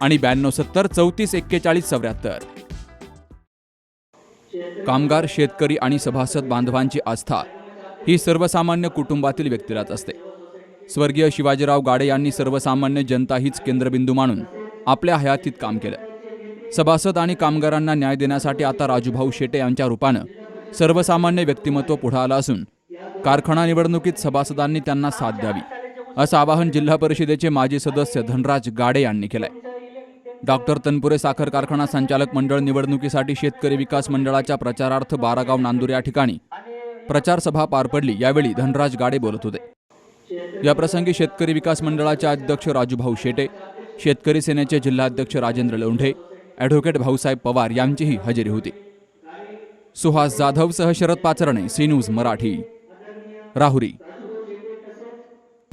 आणि ब्याण्णव सत्तर चौतीस एक्केचाळीस चौऱ्याहत्तर. कामगार शेतकरी आणि सभासद बांधवांची आस्था ही सर्वसामान्य कुटुंबातील व्यक्तीलाच असते. स्वर्गीय शिवाजीराव गाडे यांनी सर्वसामान्य जनता हीच केंद्रबिंदू मानून आपल्या हयातीत काम केलं. सभासद आणि कामगारांना न्याय देण्यासाठी आता राजूभाऊ शेटे यांच्या रूपानं सर्वसामान्य व्यक्तिमत्व पुढे आलं असून कारखाना निवडणुकीत सभासदांनी त्यांना साथ द्यावी असं आवाहन जिल्हा परिषदेचे माजी सदस्य धनराज गाडे यांनी केलंय. डॉक्टर तनपुरे साखर कारखाना संचालक मंडळ निवडणुकीसाठी शेतकरी विकास मंडळाच्या प्रचारार्थ बारागाव नांदूर या ठिकाणी. प्रचार सभा पार पडली. यावेळी धनराज गाडे बोलत होते. याप्रसंगी शेतकरी विकास मंडळाचे अध्यक्ष राजूभाऊ शेटे शेतकरी सेनेचे जिल्हाध्यक्ष राजेंद्र लोंढे ॲडव्होकेट भाऊसाहेब पवार यांचीही हजेरी होती. सुहास जाधवसह शरद पाचरणे सी न्यूज मराठी. राहुरी.